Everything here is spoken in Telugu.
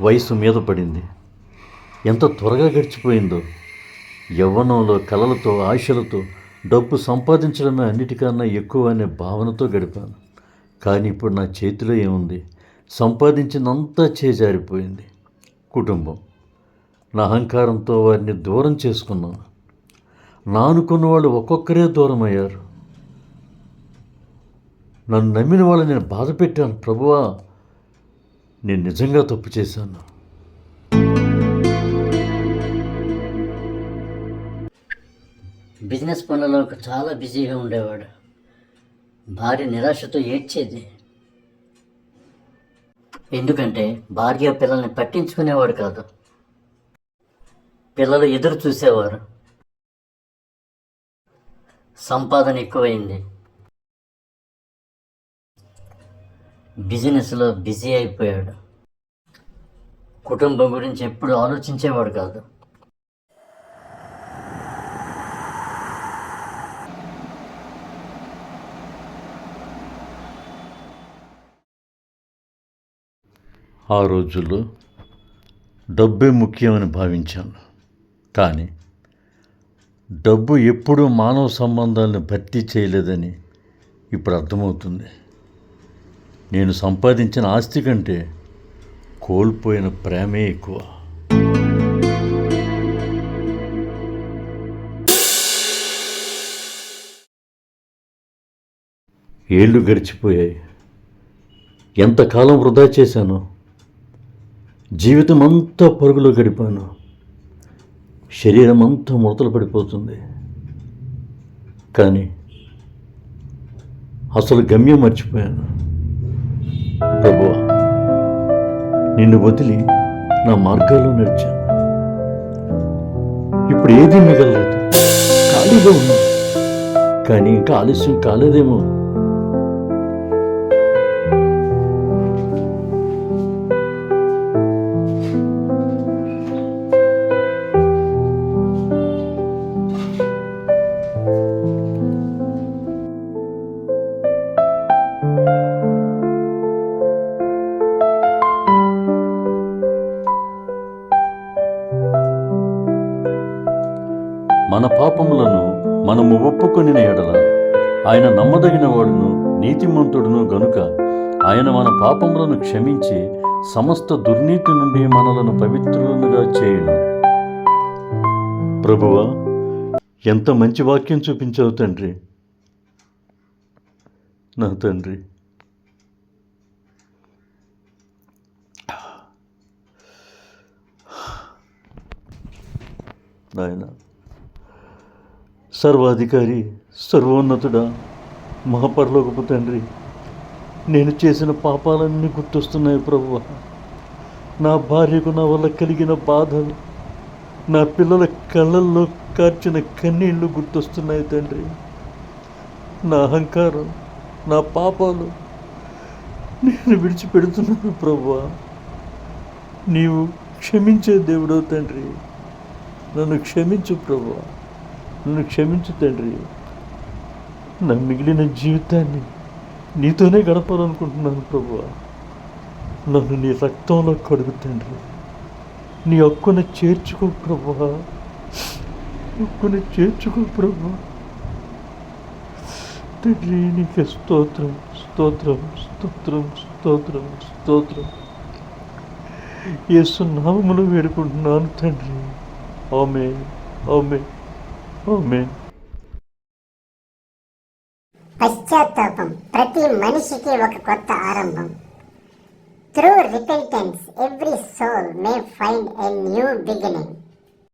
వయసు మీద పడింది. ఎంత త్వరగా గడిచిపోయిందో. యవ్వనంలో కలలతో ఆశలతో డబ్బు సంపాదించడమే అన్నిటికన్నా ఎక్కువ అనే భావనతో గడిపాను. కానీ ఇప్పుడు నా చేతిలో ఏముంది? సంపాదించినంతా చేజారిపోయింది. కుటుంబం. నా అహంకారంతో వారిని దూరం చేసుకున్నాను. నా అనుకున్న వాళ్ళు ఒక్కొక్కరే దూరం అయ్యారు నన్ను నమ్మిన వాళ్ళు నేను బాధ పెట్టాను ప్రభువా నేను నిజంగా తప్పు చేశాను. బిజినెస్ పనులలో చాలా బిజీగా ఉండేవాడు. భార్య నిరాశతో ఏడ్చేది. ఎందుకంటే భార్య పిల్లల్ని పట్టించుకునేవాడు కాదు. పిల్లలు ఎదురు చూసేవారు. సంపాదన ఎక్కువైంది. బిజినెస్లో బిజీ అయిపోయాడు. కుటుంబం గురించి ఎప్పుడు ఆలోచించేవాడు కాదు. ఆ రోజుల్లో డబ్బే ముఖ్యమని భావించాను. కానీ డబ్బు ఎప్పుడూ మానవ సంబంధాలను భర్తీ చేయలేదని ఇప్పుడు అర్థమవుతుంది. నేను సంపాదించిన ఆస్తి కంటే కోల్పోయిన ప్రేమే ఎక్కువ. ఏళ్ళు గడిచిపోయాయి. ఎంతకాలం వృధా చేశాను? జీవితం అంతా పరుగులో గడిపాను. శరీరం అంతా ముడతలు పడిపోతుంది. కానీ అసలు గమ్యం మర్చిపోయాను. ప్రభువ నిన్ను వదిలి నా మార్గాల్లో నడిచాను. ఇప్పుడు ఏది మిగలలేదు. ఖాళీగా ఉన్నాను. కానీ ఇంకా ఆలస్యం కాలేదేమో. మన పాపములను మనము ఒప్పుకొనిన ఎడల ఆయన నమ్మదగిన వాడును నీతిమంతుడును గనుక ఆయన మన పాపములను క్షమించి సమస్త దుర్నీతి నుండి మనలను పవిత్రులుగా చేయను. ప్రభువా ఎంత మంచి వాక్యం చూపించావు తండ్రి. నా తండ్రి. నాయనా. సర్వాధికారి సర్వోన్నతుడా మహాపరలోకపు తండ్రి నేను చేసిన పాపాలన్నీ గుర్తొస్తున్నాయి ప్రభు నా భార్యకు నా వల్ల కలిగిన బాధలు నా పిల్లల కళ్ళల్లో కార్చిన కన్నీళ్ళు గుర్తొస్తున్నాయి తండ్రి. నా అహంకారం నా పాపాలు నేను విడిచిపెడుతున్నాను ప్రభువా. నీవు క్షమించే దేవుడవు తండ్రి. నన్ను క్షమించు ప్రభువా. నన్ను క్షమించు తండ్రి. నా మిగిలిన జీవితాన్ని నీతోనే గడపాలనుకుంటున్నాను ప్రభు నన్ను నీ రక్తంలో కడుగు తండ్రి. నీ హక్కున చేర్చుకో ప్రభు హక్కున చేర్చుకో ప్రభు తండ్రి నీకు స్తోత్రం స్తోత్రం స్తోత్రం స్తోత్రం స్తోత్రం. ఏసునామములు వేడుకుంటున్నాను తండ్రి. ఆమె ఆమె ఆమె పశ్చాత్తాపం ప్రతి మనిషికి ఒక కొత్త ఆరంభం through repentance every soul may find a new beginning